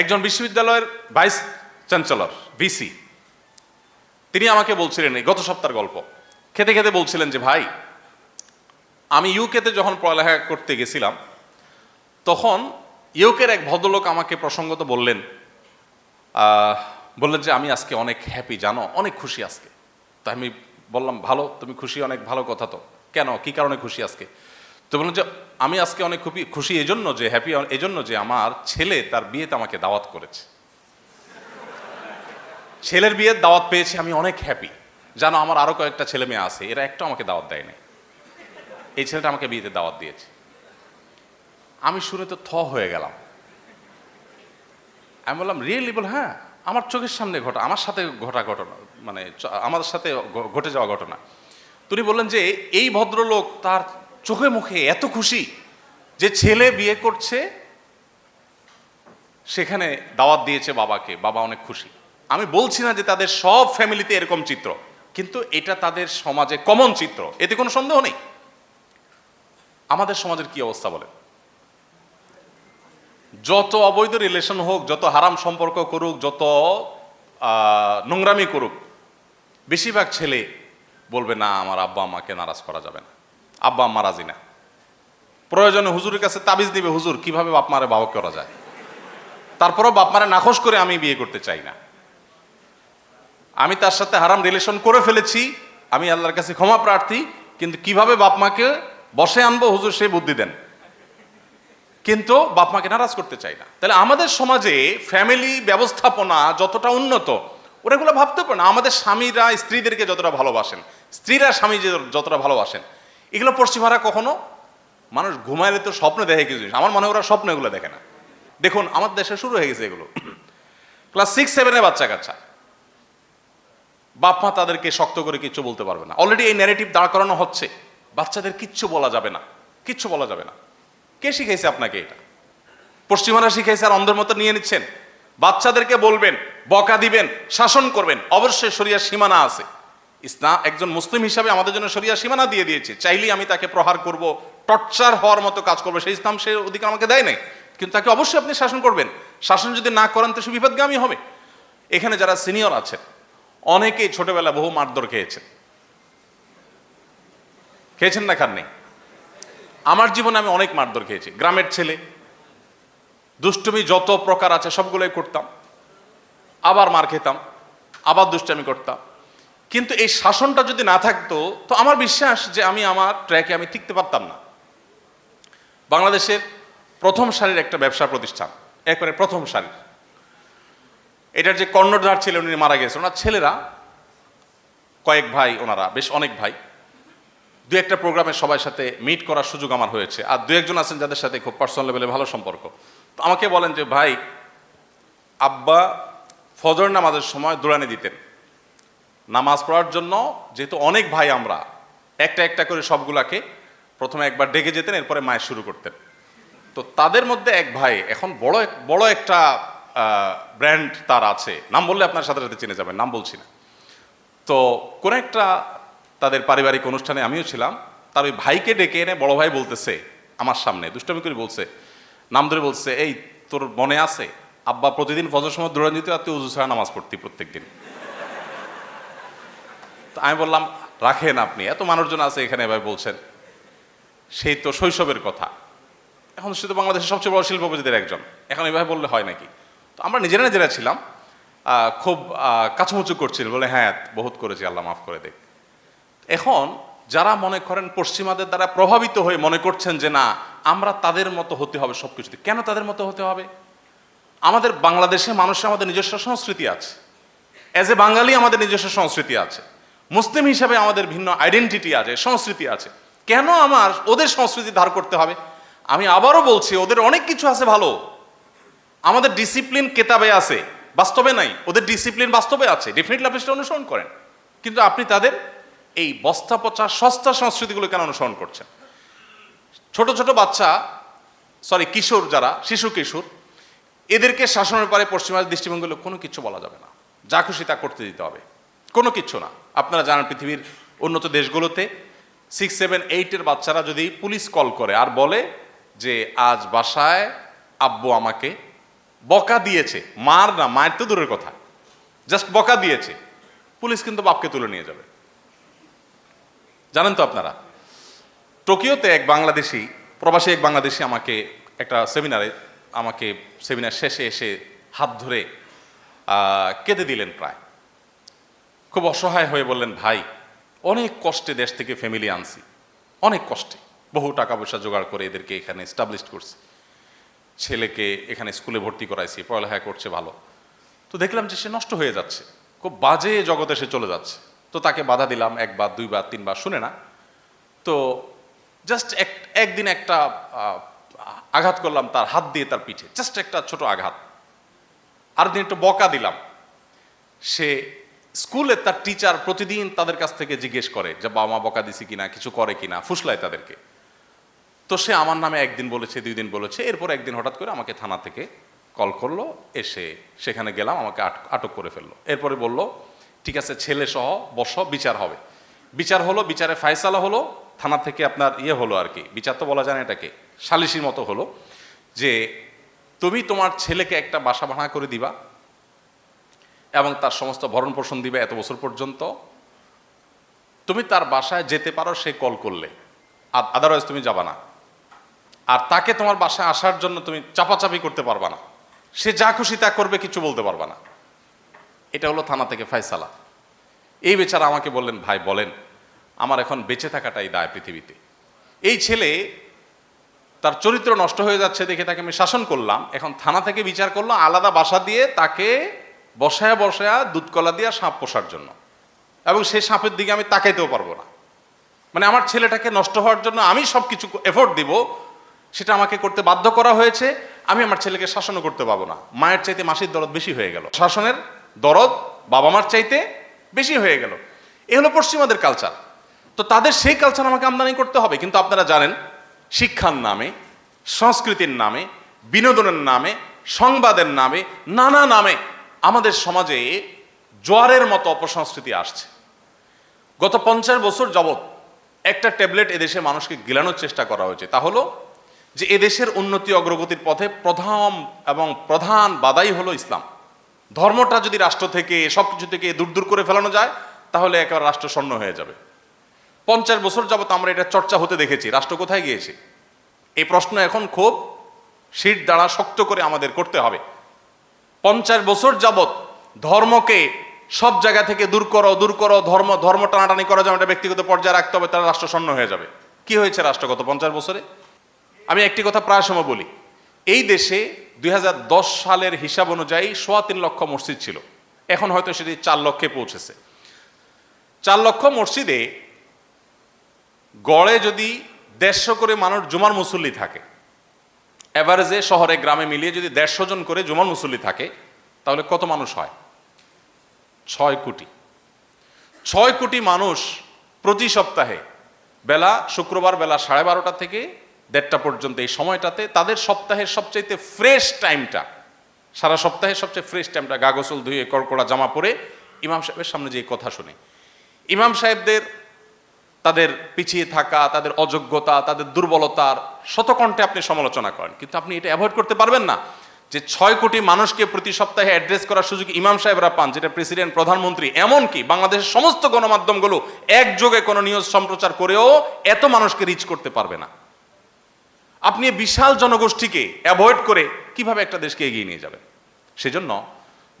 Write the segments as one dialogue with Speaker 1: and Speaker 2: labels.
Speaker 1: একজন বিশ্ববিদ্যালয়ের vice chancellor, VC. তিনি আমাকে বলছিলেন এই গত সপ্তাহের গল্প। খেতে খেতে বলছিলেন যে, ভাই, আমি ইউকেতে যখন পড়ালেখা করতে গেছিলাম, তখন ইউকের এক ভদ্রলোক আমাকে প্রসঙ্গত বললেন বললেন যে, আমি আজকে অনেক হ্যাপি জানো? অনেক খুশি আজকে। তা আমি বললাম, ভালো, তুমি খুশি, অনেক ভালো কথা তো। কেন? কি কারণে খুশি আজকে? তো বললেন যে, আমি আজকে অনেক খুবই খুশি এজন্য যে হ্যাপি এজন্য যে আমার ছেলে তার বিয়েতে আমাকে দাওয়াত করেছে। ছেলের বিয়ের দাওয়াত পেয়েছি, আমি অনেক হ্যাপি জানো, আমার আরও কয়েকটা ছেলে মেয়ে আছে, এরা একটা আমাকে দাওয়াত দেয় নাই। এই ছেলেটা আমাকে বিয়েতে দাওয়াত দিয়েছে। আমি শুনে তো থ হয়ে গেলাম। আমি বললাম রিয়েলি বল হ্যাঁ আমার চোখের সামনে ঘটা, আমার সাথে ঘটা ঘটনা মানে আমাদের সাথে ঘটে যাওয়া ঘটনা। তিনি বললেন যে, এই ভদ্রলোক তার চোখে মুখে এত খুশি যে ছেলে বিয়ে করছে, সেখানে দাওয়াত দিয়েছে বাবাকে, বাবা অনেক খুশি। আমি বলছি না যে তাদের সব ফ্যামিলিতে এরকম চিত্র, কিন্তু এটা তাদের সমাজে কমন চিত্র, এতে কোনো সন্দেহ নেই। আমাদের সমাজের কি অবস্থা বলে যত অবৈধ রিলেশন হোক, যত হারাম সম্পর্ক করুক, যত নোংরামি করুক, বেশিরভাগ ছেলে বলবে, না, আমার আব্বা আম্মাকে নারাজ করা যাবে না। আব্বা আম্মা রাজি না। প্রয়োজনে হুজুরের কাছে তাবিজ দিবে, হুজুর, কীভাবে বাপ মারে বাবা করা যায়? তারপরও বাপ মারে নাখোশ করে আমি বিয়ে করতে চাই না। আমি তার সাথে হারাম রিলেশন করে ফেলেছি, আমি আল্লাহর কাছে ক্ষমা প্রার্থী, কিন্তু কীভাবে বাপ মাকে বসে আনব, হুজুর, সে বুদ্ধি দেন। কিন্তু বাপ মাকে নারাজ করতে চাই না। তাহলে আমাদের সমাজে ফ্যামিলি ব্যবস্থাপনা যতটা উন্নত ওরা এগুলো ভাবতে পারে না। আমাদের স্বামীরা স্ত্রীদেরকে যতটা ভালোবাসেন, স্ত্রীরা স্বামী যতটা ভালোবাসেন এগুলো পশ্চিমারা কখনো? মানুষ ঘুমাইলে তো স্বপ্ন দেখে কিছু জিনিস। আমার মনে ওরা স্বপ্ন এগুলো দেখে না। দেখুন, আমার দেশে শুরু হয়ে গেছে এগুলো। ক্লাস সিক্স সেভেনের বাচ্চা কাচ্চা। বাপ মা তাদেরকে শক্ত করে কিচ্ছু বলতে পারবে না। অলরেডি এই ন্যারেটিভ দাঁড় করানো হচ্ছে। বাচ্চাদের কিচ্ছু বলা যাবে না। কিচ্ছু বলা যাবে না। কে শিখাইছে আপনাকে এটা? পশ্চিমারা শিখাইছে আর অন্ধের মতো নিয়ে নিচ্ছেন। বাচ্চাদেরকে বলবেন, বকা দিবেন, শাসন করবেন। অবশ্যই শরিয়ার সীমানা আছে। ইসলাম একজন মুসলিম হিসাবে আমাদের জন্য শরিয়ার সীমানা দিয়ে দিয়েছে। চাইলেই আমি তাকে প্রহার করব, টর্চার হওয়ার মতো কাজ করব, সেই ইসলাম সে অধিকার আমাকে দেয় নাই। কিন্তু তাকে অবশ্যই আপনি শাসন করবেন। শাসন যদি না করেন তো সে বিপদগামী হবে। এখানে যারা সিনিয়র আছেন, অনেকেই ছোটবেলা বহু মারধর খেয়েছেন। খেয়েছেন না খাননি? আমার জীবনে আমি অনেক মারধর খেয়েছি। গ্রামের ছেলে, দুষ্টুমি যত প্রকার আছে সবগুলোই করতাম। আবার মার খেতাম, আবার দুষ্টামি করতাম। কিন্তু এই শাসনটা যদি না থাকতো, তো আমার বিশ্বাস যে আমি আমার ট্র্যাকে আমি টিকতে পারতাম না। বাংলাদেশের প্রথম সারির একটা ব্যবসা প্রতিষ্ঠান, একবারে প্রথম সারির এটার যে কর্ণধার ছিলেন উনি মারা গেছেন। ওনার ছেলেরা, কয়েক ভাই ওনারা, বেশ অনেক ভাই। দু একটা প্রোগ্রামে সবার সাথে মিট করার সুযোগ আমার হয়েছে। আর দু একজন আছেন যাদের সাথে খুব পার্সোনাল লেভেলে ভালো সম্পর্ক। তো আমাকে বলেন যে, ভাই, আব্বা ফজর নামাজের সময় দৌড়ানি দিতেন। নামাজ পড়ার জন্য, যেহেতু অনেক ভাই আমরা, একটা একটা করে সবগুলাকে প্রথমে একবার ডেকে যেতেন, এরপরে মায়ের শুরু করতেন। তো তাদের মধ্যে এক ভাই, এখন বড় এক- বড় একটা ব্র্যান্ড তার আছে। নাম বললে আপনার সাথে সাথে চিনে যাবেন, নাম বলছি না। তো কোন একটা তাদের পারিবারিক অনুষ্ঠানে আমিও ছিলাম, তার ওই ভাইকে ডেকে এনে বড় ভাই বলতেছে আমার সামনে, দুষ্টামি করে বলছে, নাম ধরে বলছে, এই, তোর মনে আছে? আব্বা প্রতিদিন ফজর সময় দৌড়ান দিতে আর তুই উজু ছাড়া নামাজ পড়তি প্রত্যেক দিন তো আমি বললাম, রাখেন আপনি, এত মানুষজন আছে এখানে, এভাবে বলছেন। সেই তো শৈশবের কথা। এখন সে তো বাংলাদেশের সবচেয়ে বড় শিল্পপতিদের একজন। এখন এভাবে বললে হয় নাকি? তো আমরা নিজেরা নিজেরা ছিলাম। খুব কাছুমুচু করছিল, বলে হ্যাঁ বহুত করেছি, আল্লাহ মাফ করে দেখ এখন যারা মনে করেন পশ্চিমাদের দ্বারা প্রভাবিত হয়ে মনে করছেন যে, না, আমরা তাদের মতো হতে হবে সব কিছুতে কেন তাদের মতো হতে হবে? আমাদের বাংলাদেশে মানুষের আমাদের নিজস্ব সংস্কৃতি আছে। অ্যাজ এ বাঙালি আমাদের নিজস্ব সংস্কৃতি আছে। মুসলিম হিসাবে আমাদের ভিন্ন আইডেন্টিটি আছে, সংস্কৃতি আছে। কেন আমার ওদের সংস্কৃতি ধার করতে হবে? আমি আবারও বলছি, ওদের অনেক কিছু আছে ভালো। আমাদের ডিসিপ্লিন কেতাবে আছে, বাস্তবে নাই। ওদের ডিসিপ্লিন বাস্তবে আছে ডেফিনেটলি আপনি সেটা অনুসরণ করেন। কিন্তু আপনি তাদের এই বস্তা পচা সস্তা সংস্কৃতিগুলো কেন অনুসরণ করছেন? ছোট ছোট বাচ্চা সরি কিশোর যারা, শিশু কিশোর, এদেরকে শাসনের পারে পশ্চিমাদের দৃষ্টিভঙ্গি কোনো কিছু বলা যাবে না। যা খুশি তা করতে দিতে হবে। কোনো কিছু না। আপনারা জানেন পৃথিবীর উন্নত দেশগুলোতে সিক্স সেভেন এইটের বাচ্চারা যদি পুলিশ কল করে আর বলে যে আজ বাসায় আব্বু আমাকে বকা দিয়েছে, মার না, মায়ের তো দূরের কথা জাস্ট বকা দিয়েছে, পুলিশ কিন্তু বাপকে তুলে নিয়ে যাবে। জানেন তো আপনারা, টোকিওতে এক বাংলাদেশি, প্রবাসী এক বাংলাদেশি আমাকে একটা সেমিনারে, আমাকে সেমিনার শেষে এসে হাত ধরে কেঁদে দিলেন প্রায়। খুব অসহায় হয়ে বললেন, ভাই, অনেক কষ্টে দেশ থেকে ফ্যামিলি আনছি। অনেক কষ্টে। বহু টাকা পয়সা জোগাড় করে এদেরকে এখানে এস্টাবলিশ করছি। ছেলেকে এখানে স্কুলে ভর্তি করাইছি, পড়ালেখা করছে ভালো। তো দেখলাম যে সে নষ্ট হয়ে যাচ্ছে। খুব বাজে জগতে সে চলে যাচ্ছে। তো তাকে বাধা দিলাম একবার দুইবার তিনবার শুনে না। তো জাস্ট এক, একদিন একটা আঘাত করলাম তার হাত দিয়ে তার পিঠে। জাস্ট একটা ছোট আঘাত। আর দিন একটু বকা দিলাম। সে স্কুলে তার টিচার প্রতিদিন তাদের কাছ থেকে জিজ্ঞেস করে যে বাবা মা বকা দিছি কিনা, কিছু করে কিনা? ফুসলায় তাদেরকে। তো সে আমার নামে একদিন বলেছে দুই দিন বলেছে। এরপর একদিন হঠাৎ করে আমাকে থানা থেকে কল করল, এসে সেখানে গেলাম, আমাকে আট- আটক করে ফেলল। এরপরে বলল, ঠিক আছে, ছেলে সহ বস, বিচার হবে। বিচার হলো, বিচারে ফায়সালা হলো, থানা থেকে আপনার ইয়ে হলো আর কি। বিচার তো বলা যায় না এটাকে সালিসির মতো হলো যে, তুমি তোমার ছেলেকে একটা বাসা ভাড়া করে দিবা এবং তার সমস্ত ভরণ পোষণ দিবে এত বছর পর্যন্ত। তুমি তার বাসায় যেতে পারো, সে কল করলে। আদারওয়াইজ তুমি যাবা না। আর তাকে তোমার বাসায় আসার জন্য তুমি চাপাচাপি করতে পারবা না। সে যা খুশি তা করবে, কিছু বলতে পারবা না। এটা হলো থানা থেকে ফায়সালা। এই বেচারা আমাকে বললেন, ভাই, বলেন, আমার এখন বেঁচে থাকাটাই দায় পৃথিবীতে। এই ছেলে তার চরিত্র নষ্ট হয়ে যাচ্ছে দেখে তাকে আমি শাসন করলাম। এখন থানা থেকে বিচার করল, আলাদা বাসা দিয়ে তাকে বসায়া বসায়া দুধ কলা দিয়া সাপ পোষার জন্য। এবং সেই সাপের দিকে আমি তাকাইতেও পারব না। মানে আমার ছেলেটাকে নষ্ট হওয়ার জন্য আমি সব কিছু এফোর্ট দিব, সেটা আমাকে করতে বাধ্য করা হয়েছে, আমি আমার ছেলেকে শাসনও করতে পারব না। মায়ের চাইতে মাসির দরদ বেশি হয়ে গেল। শাসনের দরদ বাবা মার চাইতে বেশি হয়ে গেল। এ হলো পশ্চিমাদের কালচার তো তাদের সেই কালচার আমাকে আমদানি করতে হবে। কিন্তু আপনারা জানেন, শিক্ষার নামে, সংস্কৃতির নামে, বিনোদনের নামে, সংবাদের নামে, নানা নামে আমাদের সমাজে জোয়ারের মতো অপসংস্কৃতি আসছে। গত পঞ্চাশ বছর যাবৎ একটা ট্যাবলেট এদেশে মানুষকে গিলানোর চেষ্টা করা হয়েছে। তা হলো যে এদেশের উন্নতি অগ্রগতির পথে প্রধান এবং প্রধান বাধাই হলো ইসলাম। ধর্মটা যদি রাষ্ট্র থেকে সব কিছু থেকে দূর দূর করে ফেলানো যায়, তাহলে একেবারে রাষ্ট্র স্বর্ণ হয়ে যাবে। পঞ্চাশ বছর যাবৎ আমরা এটা চর্চা হতে দেখেছি। রাষ্ট্র কোথায় গিয়েছে? এই প্রশ্ন এখন খুব শীত দ্বারা শক্ত করে আমাদের করতে হবে। পঞ্চাশ বছর যাবৎ ধর্মকে সব জায়গা থেকে দূর করো দূর করো, ধর্ম ধর্ম টানাটানি করা, যেমন একটা ব্যক্তিগত পর্যায়ে রাখতে হবে, তারা রাষ্ট্র স্বর্ণ হয়ে যাবে। কি হয়েছে রাষ্ট্র গত পঞ্চাশ বছরে? আমি একটি কথা প্রায় সময় বলি, এই দেশে দুই হাজার দশ সালের হিসাব অনুযায়ী সোয়া তিন লক্ষ মসজিদ ছিল। এখন হয়তো সেটি চার লক্ষে পৌঁছেছে। চার লক্ষ মসজিদে গড়ে যদি দেড়শো করে মানুষ জুমার মুসল্লি থাকে এভারেজে শহরে গ্রামে মিলিয়ে যদি দেড়শো জন করে জুমার মুসল্লি থাকে, তাহলে কত মানুষ হয়? ছয় কোটি। ছয় কোটি মানুষ প্রতি সপ্তাহে, বেলা শুক্রবার বেলা সাড়ে বারোটা থেকে দেড়টা পর্যন্ত এই সময়টাতে তাদের সপ্তাহের সবচাইতে ফ্রেশ টাইমটা, সারা সপ্তাহের সবচেয়ে ফ্রেশ টাইমটা গা গোসল ধুয়ে, কড়কড়া জামা পরে ইমাম সাহেবের সামনে যে কথা শুনে। ইমাম সাহেবদের তাদের পিছিয়ে থাকা, তাদের অযোগ্যতা, তাদের দুর্বলতার শতকণ্ঠে আপনি সমালোচনা করেন। কিন্তু আপনি এটা অ্যাভয়েড করতে পারবেন না যে ছয় কোটি মানুষকে প্রতি সপ্তাহে অ্যাড্রেস করার সুযোগ ইমাম সাহেবরা পান, যেটা প্রেসিডেন্ট প্রধানমন্ত্রী, এমনকি বাংলাদেশের সমস্ত গণমাধ্যমগুলো একযোগে কোনো নিউজ সম্প্রচার করেও এত মানুষকে রিচ করতে পারবে না। আপনি বিশাল জনগোষ্ঠীকে অ্যাভয়েড করে কীভাবে একটা দেশকে এগিয়ে নিয়ে যাবেন? সেজন্য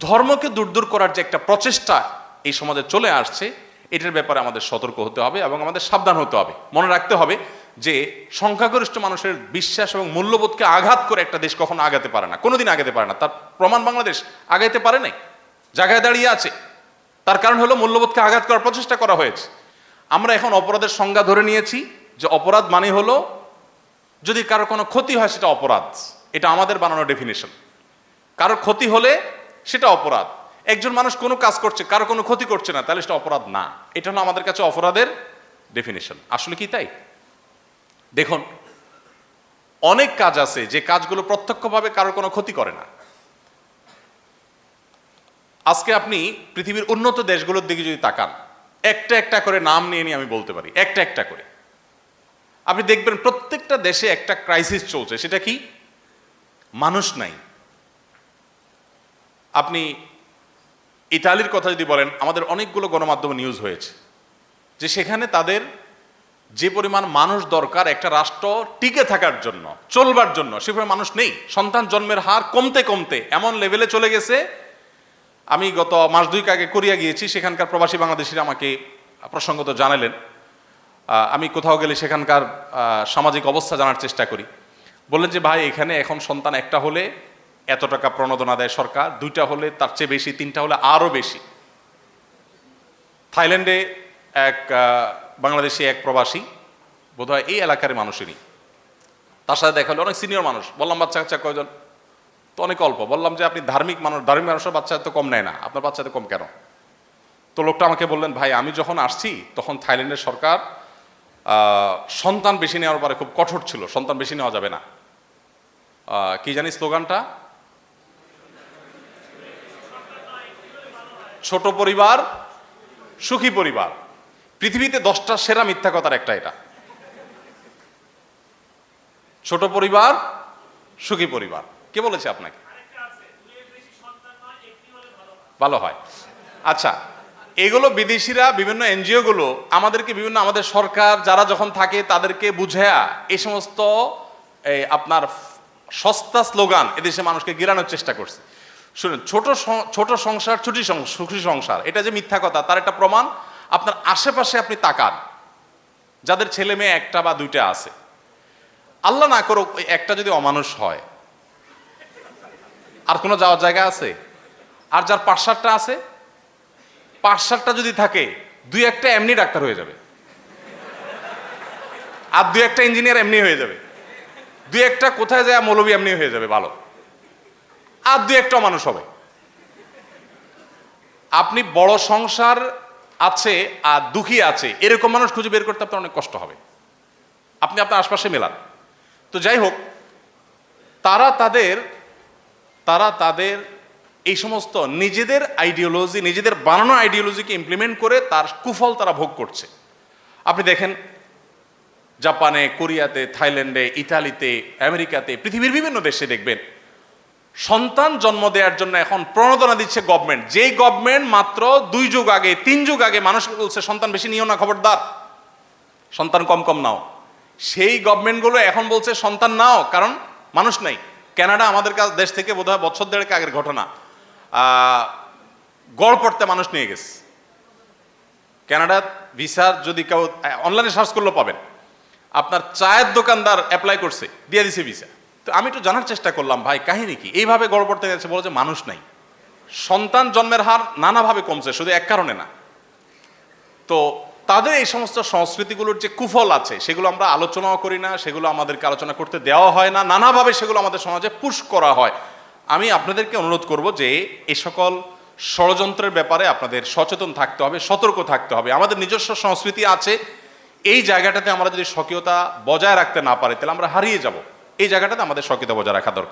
Speaker 1: ধর্মকে দূর দূর করার যে একটা প্রচেষ্টা এই সমাজে চলে আসছে এটার ব্যাপারে আমাদের সতর্ক হতে হবে এবং আমাদের সাবধান হতে হবে। মনে রাখতে হবে যে সংখ্যাগরিষ্ঠ মানুষের বিশ্বাস এবং মূল্যবোধকে আঘাত করে একটা দেশ কখনো আগাতে পারে না। কোনোদিন আগাতে পারে না। তার প্রমাণ বাংলাদেশ আগাইতে পারে নাই। জায়গায় দাঁড়িয়ে আছে। তার কারণ হলো মূল্যবোধকে আঘাত করার প্রচেষ্টা করা হয়েছে। আমরা এখন অপরাধের সংজ্ঞা ধরে নিয়েছি যে অপরাধ মানে হলো যদি কারও কোনো ক্ষতি হয় সেটা অপরাধ। এটা আমাদের বানানো ডেফিনেশন কারোর ক্ষতি হলে সেটা অপরাধ। একজন মানুষ কোনো কাজ করছে, কারও কোনো ক্ষতি করছে না, তাহলে সেটা অপরাধ না। এটা হলো আমাদের কাছে অপরাধের ডেফিনেশন আসলে কি তাই? দেখুন, অনেক কাজ আছে যে কাজগুলো প্রত্যক্ষভাবে কারোর কোনো ক্ষতি করে না। আজকে আপনি পৃথিবীর উন্নত দেশগুলোর দিকে যদি তাকান, একটা একটা করে নাম নিয়ে নিয়ে আমি বলতে পারি, একটা একটা করে। আপনি দেখবেন প্রত্যেকটা দেশে একটা ক্রাইসিস চলছে, সেটা কি? মানুষ নাই। আপনি ইতালির কথা যদি বলেন, আমাদের অনেকগুলো গণমাধ্যমে নিউজ হয়েছে, যে সেখানে তাদের যে পরিমাণ মানুষ দরকার একটা রাষ্ট্র টিকে থাকার জন্য, চলবার জন্য, সে মানুষ নেই। সন্তান জন্মের হার কমতে কমতে এমন লেভেলে চলে গেছে। আমি গত মাস দুইক আগে কোরিয়া গিয়েছি, সেখানকার প্রবাসী বাংলাদেশিরা আমাকে প্রসঙ্গত জানালেন। আমি কোথাও গেলে সেখানকার সামাজিক অবস্থা জানার চেষ্টা করি। বললেন যে, ভাই, এখানে এখন সন্তান একটা হলে এত টাকা প্রণোদনা দেয় সরকার, দুইটা হলে তার চেয়ে বেশি, তিনটা হলে আরও বেশি। থাইল্যান্ডে এক বাংলাদেশি এক প্রবাসী, বোধহয় এই এলাকার মানুষেরই। তার সাথে দেখা হলো, অনেক সিনিয়র মানুষ, বললাম, বাচ্চা, কাচ্চা কয়জন? তো অনেক অল্প। বললাম যে, আপনি ধার্মিক মানুষ, ধার্মিক মানুষের বাচ্চা তো কম নেয় না, আপনার বাচ্চা তো কম কেন? তো লোকটা আমাকে বললেন, ভাই, আমি যখন আসছি, তখন থাইল্যান্ডের সরকার সন্তান বেশি নেওয়ার পরে খুব কঠোর ছিল, সন্তান বেশি নেওয়া যাবে না। কি জানি স্লোগানটা? ছোট পরিবার, সুখী পরিবার। পৃথিবীতে দশটা সেরা মিথ্যা কথার একটা এটা। ছোট পরিবার, সুখী পরিবার। কে বলেছে আপনাকে? ভালো হয়। আচ্ছা এগুলো বিদেশিরা, বিভিন্ন এনজিও গুলো আমাদেরকে বিভিন্ন আমাদের সরকার যারা যখন থাকে তাদেরকে বুঝায়া এই সমস্ত আপনার সস্তা স্লোগান এদেশে মানুষকে গিরানোর চেষ্টা করছে। শুনুন, ছোট ছোট সংসার, ছুটি সুখী সংসার, এটা যে মিথ্যা কথা, তার একটা প্রমাণ, আপনার আশেপাশে আপনি তাকান। যাদের ছেলে মেয়ে একটা বা দুইটা আছে। আল্লাহ না ওই একটা যদি অমানুষ হয়, আর কোনো যাওয়ার জায়গা আছে? আর যার পাঁচ সাতটা আছে পাঁচ সাতটা যদি থাকে, দুই একটা এমনি ডাক্তার হয়ে যাবে। আর দুই একটা ইঞ্জিনিয়ার এমনি হয়ে যাবে। দুই একটা কোথায় যায়, মৌলবী এমনি হয়ে যাবে, ভালো। আর দু একটা মানুষ হবে। আপনি বড় সংসার আছে আর দুঃখী আছে, এরকম মানুষ খুঁজে বের করতে আপনার অনেক কষ্ট হবে। আপনি আপনার আশপাশে মেলান। তো যাই হোক, তারা তাদের তারা তাদের এই সমস্ত নিজেদের আইডিওলজি নিজেদের বানানো আইডিওলজিকে ইমপ্লিমেন্ট করে তার কুফল তারা ভোগ করছে। আপনি দেখেন, জাপানে, কোরিয়াতে, থাইল্যান্ডে, ইতালিতে, আমেরিকাতে, পৃথিবীর বিভিন্ন দেশে দেখবেন সন্তান জন্ম দেওয়ার জন্য এখন প্রণোদনা দিচ্ছে গভর্নমেন্ট যেই গভর্নমেন্ট মাত্র দুই যুগ আগে, তিন যুগ আগে মানুষকে বলছে, সন্তান বেশি নিও না, খবরদার। সন্তান কম কম নাও। সেই গভর্নমেন্টগুলো এখন বলছে, সন্তান নাও, কারণ মানুষ নাই। কানাডা আমাদের কাছ দেশ থেকে বোধহয় বছর দেড়েক আগের ঘটনা। গড় পড়তে মানুষ নিয়ে গেছে। কানাডা ভিসার যদি কেউ অনলাইনে সার্চ করলেও পাবেন। আপনার চায়ের দোকানদার অ্যাপ্লাই করছে, দিয়ে দিছে ভিসা। তো আমি একটু জানার চেষ্টা করলাম, ভাই, কাহিনী কি? এইভাবে গড় পড়তে গেছে বলে যে মানুষ নাই। সন্তান জন্মের হার নানাভাবে কমছে, শুধু এক কারণে না। তো তাদের এই সমস্ত সংস্কৃতিগুলোর যে কুফল আছে, সেগুলো আমরা আলোচনাও করি না, সেগুলো আমাদেরকে আলোচনা করতে দেওয়া হয় না, নানাভাবে সেগুলো আমাদের সমাজে পুশ করা হয়। আমি আপনাদেরকে অনুরোধ করব যে এ সকল ষড়যন্ত্রের ব্যাপারে আপনাদের সচেতন থাকতে হবে, সতর্ক থাকতে হবে। আমাদের নিজস্ব সংস্কৃতি আছে, এই জায়গাটাতে আমরা যদি স্বকীয়তা বজায় রাখতে না পারি, তাহলে আমরা হারিয়ে যাব। এই জায়গাটাতে আমাদের স্বকীয়তা বজায় রাখা দরকার।